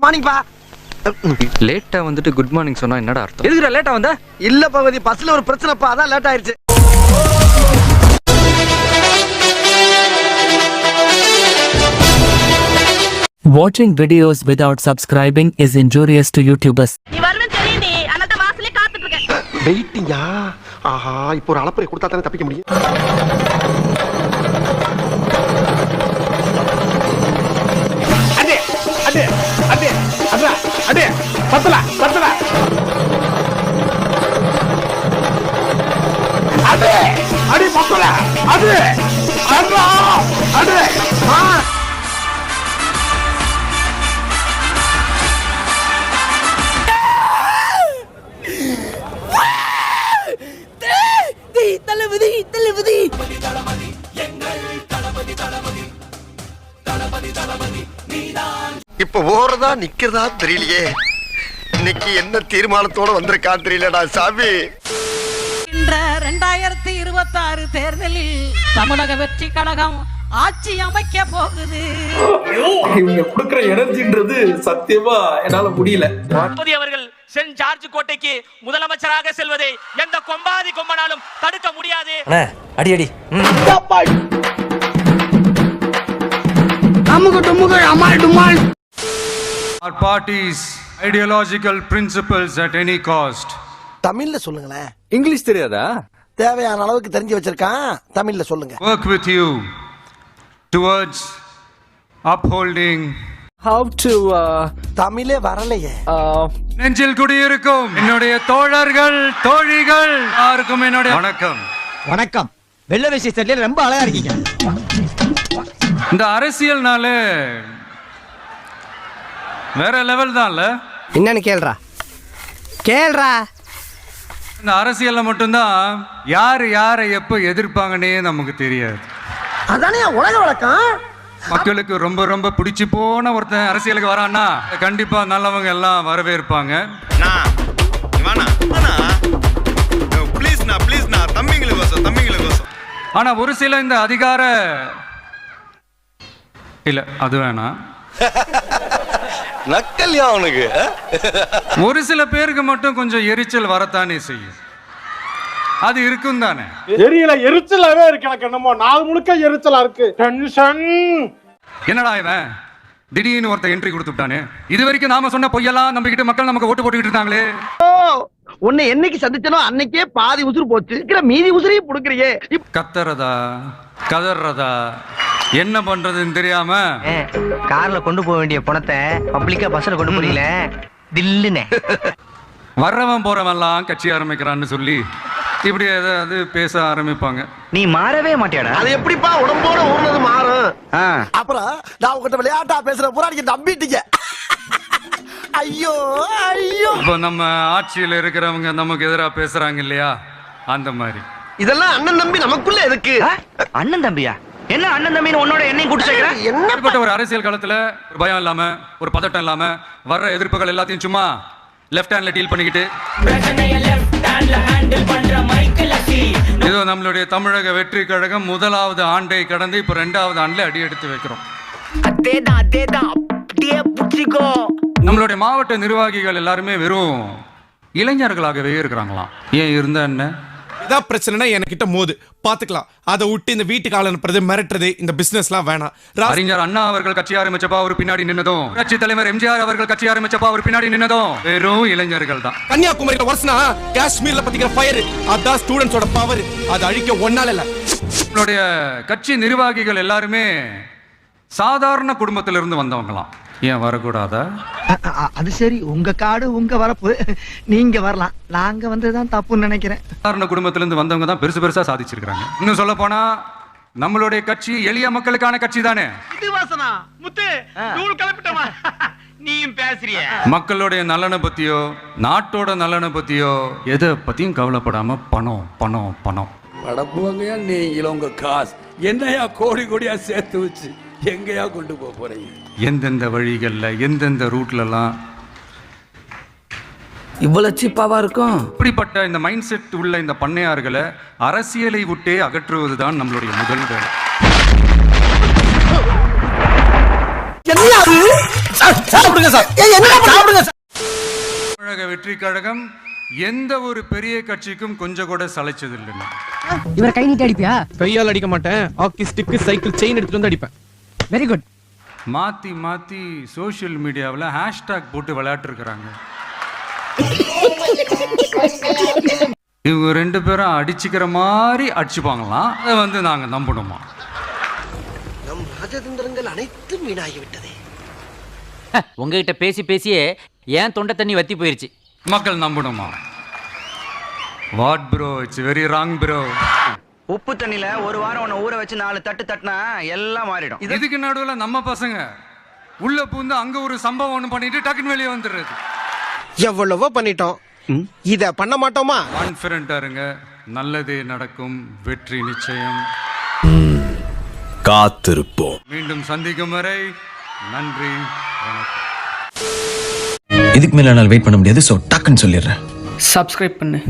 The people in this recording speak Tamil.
மார்னிங்பா லேட்டா வந்துட்டு குட் மார்னிங் சொன்னா என்னடா அர்த்தம்? எதுக்குடா லேட்டா வந்த? இல்ல பகவதி பஸ்ல ஒரு பிரச்சனைப்பா அதான் லேட் ஆயிருச்சு. Watching videos without subscribing is injurious to YouTubers. வெயிட்டிங்கா? ஆஹா இப்போ ஒரு அளப்பறை கொடுத்தா தானே தப்பிக்க முடியும். அடி அடா. அடே. ஆ. இப்ப ஓடுறதா நிக்கிறதா தெரியலையே. இன்னைக்கு என்ன தீர்மானத்தோட வந்திருக்கா தெரியலடா சாமி. என்ற ரெண்டாயிரத்தி இருபத்தாறு தேர்தலில் தமிழக வெற்றி கழகம் ஆட்சி அமைக்க போகுது. இவங்க கொடுக்குற எனர்ஜின்றது சத்தியமா என்னால முடியல. தளபதி அவர்கள் சென்ட் ஜார்ஜ் கோட்டைக்கு முதலமைச்சராக செல்வதை எந்த கொம்பாதி கொம்பனாலும் தடுக்க முடியாது. அடி அடி. Our party's ideological principles at any cost. தமிழ்ல சொல்லுங்களேன். இங்கிலீஷ் தெரியாதா? தேவையான அளவுக்கு தெரிஞ்சு வச்சிருக்கான். தமிழ்ல சொல்லுங்க. Work with you towards upholding how to தமிழே வரலையே. நெஞ்சில் குடியிருக்கும் என்னுடைய தோழர்கள் தோழிகள் யாருக்கும் என்னுடைய வணக்கம். வணக்கம். வெள்ள வேஷ்டி சட்டையில ரொம்ப அழகா இருக்கீங்க. இந்த அரசியல்னாலே வேற லெவல் தான்ல என்னன்னு கேள்றா. கேள்றா. இந்த அரசியல்ல மட்டும்தான் யார் யாரை எப்போ எதிர்ப்பாங்கன்னே நமக்கு தெரியாது. அதானே உலக வழக்கம்? மக்களுக்கு ரொம்ப ரொம்ப பிடிச்சு போன ஒருத்தன் அரசியலுக்கு வரான்னா கண்டிப்பா நல்லவங்க எல்லாம் வரவேற்பாங்க. ஆனா ஒரு சில இந்த அதிகார இல்ல அது வேணாம். நக்கல்யா அவனுக்கு ஒரு சில பேருக்கு மட்டும் கொஞ்சம் எரிச்சல் வரத்தானே செய்யும். அது இருக்கும் தானே? தெரியல எரிச்சலாவே இருக்கு எனக்கு என்னமோ. நாள் முழுக்க எரிச்சலா இருக்கு. டென்ஷன் என்னடா இவன்? திடீர்னு ஒருத்தன் என்ட்ரி கொடுத்துட்டானே. இது வரைக்கும் நாம சொன்ன பொய்யெல்லாம் நம்பிக்கிட்டு மக்கள் நமக்கு ஓட்டு போட்டுக்கிட்டு இருந்தாங்களே. உன்னை என்னைக்கு சந்திச்சனோ அன்னைக்கே பாதி உசுறு போச்சு. இருக்கிற மீதி உசுரையும் புடுக்குறியே கத்துறதா? கதறதா என்ன பண்றதுன்னு தெரியாம? கார்ல கொண்டு போக வேண்டிய பணத்தை பப்ளிக்கா பஸ்ல கொண்டு போறீங்கள? தில்லுனே. வர்றவன் போறவன்லாம் கட்சி ஆரம்பிக்கிறான்னு சொல்லி இப்படி ஏதாவது பேச ஆரம்பிப்பாங்க. நீ மாறவே மாட்டியாடா? அது எப்படிப்பா உடம்போட ஊர்னது மாறும்? அப்புறம் நான் உங்ககிட்ட விளையாட்டா பேசுற பூரா நீங்க நம்பிட்டீங்க. ஐயோ ஐயோ. இப்போ நம்ம ஆட்சியில் இருக்கிறவங்க நமக்கு எதிராக பேசுறாங்க இல்லையா? அந்த மாதிரி. இதெல்லாம் அண்ணன் நம்பி நமக்குள்ள எதுக்கு? அண்ணன் தம்பியா? என்ன அண்ணன் தம்பின்னு உன்னோட என்னையும் கூட்டு சேர்க்கிற என்ன இப்படிப்பட்ட ஒரு அரசியல் காலத்துல ஒரு பயம் இல்லாம ஒரு பதட்டம் இல்லாம வர்ற எதிர்ப்புகள் எல்லாத்தையும் சும்மா லெஃப்ட் ஹேண்ட்ல டீல் பண்ணிக்கிட்டு ஏதோ நம்மளுடைய தமிழக வெற்றி கழகம் முதலாவது ஆண்டை கடந்து இப்போ ரெண்டாவது ஆண்டுல அடி எடுத்து வைக்கிறோம். அதேதான் அதேதான். அப்படியே புடிச்சிக்கோ. நம்மளுடைய மாவட்ட நிர்வாகிகள் எல்லாருமே வெறும் இளைஞர்களாகவே இருக்கிறாங்களாம். ஏன் இருந்தா என்ன? இதான் பிரச்சனைனா என்கிட்ட மோது. பாத்துக்கலாம். அதை விட்டு இந்த வீட்டுக்கு ஆள் அனுப்புறது மிரட்டுறது இந்த பிசினஸ்லாம் வேணாம். அறிஞர் அண்ணா அவர்கள் கட்சி ஆரம்பிச்சப்பா அவர் பின்னாடி நின்னதும் புரட்சி தலைவர் எம்ஜிஆர் அவர்கள் கட்சி ஆரம்பிச்சப்பா அவர் பின்னாடி நின்னதும் வெறும் இளைஞர்கள் தான். கன்னியாகுமரியில வருஷனா காஷ்மீர்ல பாத்தீங்கன்னா ஃபயர் அதான் ஸ்டூடெண்ட்ஸோட பவர் அதை அழிக்க ஒன்னால இல்ல. நம்மளுடைய கட்சி நிர்வாகிகள் எல்லாருமே சாதாரண குடும்பத்திலிருந்து வந்தவங்களாம். ஏன் வரக்கூடாதா? அது சரி. உங்க காடு உங்க வரப்பு. நீங்க வரலாம். நாங்க வந்ததுதான் தப்புன்னு நினைக்கிறேன். சாதாரண குடும்பத்திலிருந்து வந்தவங்க தான் பெருசு பெருசா சாதிச்சிருக்காங்க இன்னும் சொல்ல போனா நம்மளுடைய கட்சி எளிய மக்களுக்கான கட்சி தானே? இது வாசனா முத்து நூறு கிளப்பிட்டமா நீயும் பேசுறிய. மக்களுடைய நலனை பத்தியோ நாட்டோட நலனை பத்தியோ எதை பத்தியும் கவலைப்படாம பணம் பணம் பணம். படப்புவங்கயா நீங்களும் உங்க காசு. என்னையா கோடி கோடியா சேர்த்து வச்சு எங்கயா கொண்டு போக போறீங்க? எந்தெந்த வழிகள்ல எந்தெந்த ரூட்லலாம் இவ்வளவு சீப்பாவா இருக்கும்? இப்படிப்பட்ட இந்த மைண்ட் செட் உள்ள இந்த பண்ணையார்களை அரசியலை விட்டே அகற்றுவதுதான் நம்மளுடைய முதல் வேலை. என்ன அது? சாப்பிடுங்க சார். சாப்பிடுங்க சார். தமிழக வெற்றி கழகம் எந்த ஒரு பெரிய கட்சிக்கும் கொஞ்சம் கூட சளைச்சதில்லைங்க இவர் கை நீட்டி அடிப்பியா? கையால் அடிக்க மாட்டேன். ஹாக்கி ஸ்டிக் சைக்கிள் செயின் எடுத்துட்டு வந்து அடிப்பேன். வெரி குட் மாத்தி மாத்தி சோஷியல் மீடியாவில் ஹேஷ்டாக் போட்டு விளையாட்டுருக்குறாங்க. இவங்க ரெண்டு பேரும் அடிச்சுக்கிற மாதிரி அடிச்சுப்பாங்களாம் அதை வந்து நாங்கள் நம்பணுமா? நம் ராஜதந்திரங்கள் அனைத்தும் வீணாகி விட்டதே உங்ககிட்ட பேசி பேசியே ஏன் தொண்டை தண்ணி வத்தி போயிருச்சு? மக்கள் நம்பணுமா? What bro it's very wrong bro உப்பு தண்ணில ஒரு வாரம் உன்னை ஊற வச்சு நாலு தட்டு தட்டினா எல்லாம் மாறிடும். இதுக்கு நடுவில் நம்ம பசங்க உள்ள பூந்து அங்க ஒரு சம்பவம் ஒன்று பண்ணிட்டு டக்குன்னு வெளியே வந்துடுறது. எவ்வளவோ பண்ணிட்டோம். இத பண்ண மாட்டோமா? கான்ஃபிடண்டா இருங்க. நல்லதே நடக்கும். வெற்றி நிச்சயம். காத்திருப்போம். மீண்டும் சந்திக்கும் வரை நன்றி வணக்கம். இதுக்கு மேல என்னால் வெயிட் பண்ண முடியாது ஸோ டக்குன்னு சொல்லிடுறேன். சப்ஸ்கிரைப் பண்ணு.